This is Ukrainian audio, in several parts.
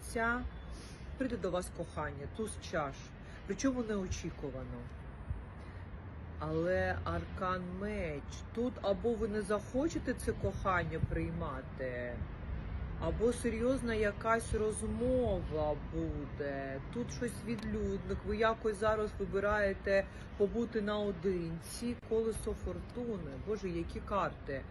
Ця прийде до вас кохання, туз чаш, причому неочікувано. Але аркан меч. Тут або ви не захочете це кохання приймати, або серйозна якась розмова буде. Тут щось відлюдник. Ви якось зараз вибираєте побути наодинці, колесо фортуни. Боже, які карти.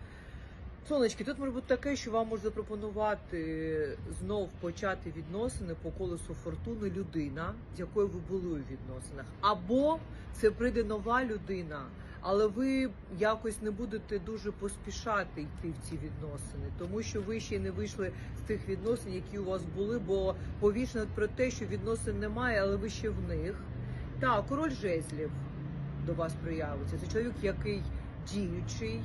Сонечки, тут може бути таке, що вам може запропонувати знов почати відносини по колесу фортуни людина, з якою ви були у відносинах. Або це прийде нова людина, але ви якось не будете дуже поспішати йти в ці відносини, тому що ви ще не вийшли з тих відносин, які у вас були, бо повішено про те, що відносин немає, але ви ще в них. Так, король жезлів до вас проявиться. Це чоловік, який діючий,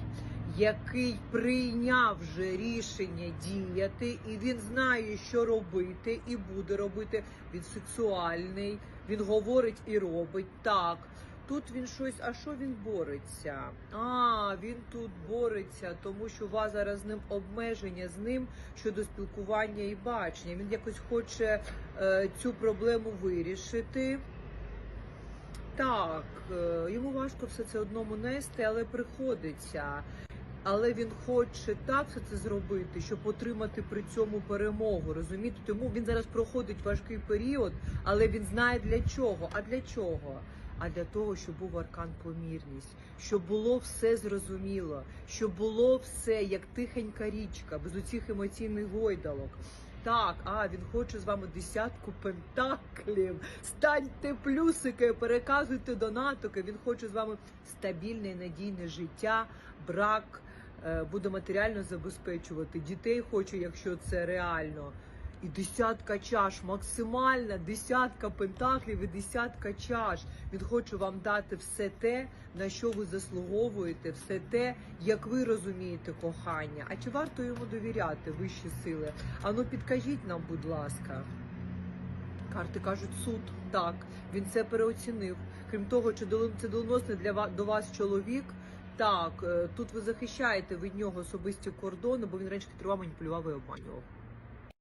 який прийняв вже рішення діяти, і він знає, що робити, і буде робити. Він сексуальний, він говорить і робить так. Тут він щось, а що він бореться? А, він тут бореться, тому що у вас зараз з ним обмеження з ним щодо спілкування і бачення. Він якось хоче е, цю проблему вирішити. Так, е, йому важко все це одному нести, але приходиться. Але він хоче так все це зробити, щоб отримати при цьому перемогу. Розумієте? Тому він зараз проходить важкий період, але він знає для чого. А для чого? А для того, щоб був аркан помірність, щоб було все зрозуміло, щоб було все як тихенька річка, без оцих емоційних гойдалок. Так, а він хоче з вами десятку пентаклів. Станьте плюсики, переказуйте донатики. Він хоче з вами стабільне і надійне життя, брак, буде матеріально забезпечувати. Дітей хоче, якщо це реально. І десятка чаш, максимальна десятка пентаклів і десятка чаш. Він хоче вам дати все те, на що ви заслуговуєте, все те, як ви розумієте кохання. А чи варто йому довіряти вищі сили? Ану, підкажіть нам, будь ласка. Карти кажуть суд. Так, він це переоцінив. Крім того, чи це доленосний для вас до вас чоловік. Так, е, тут ви захищаєте від нього особисті кордони, бо він раніше керував, маніпулював і обманював.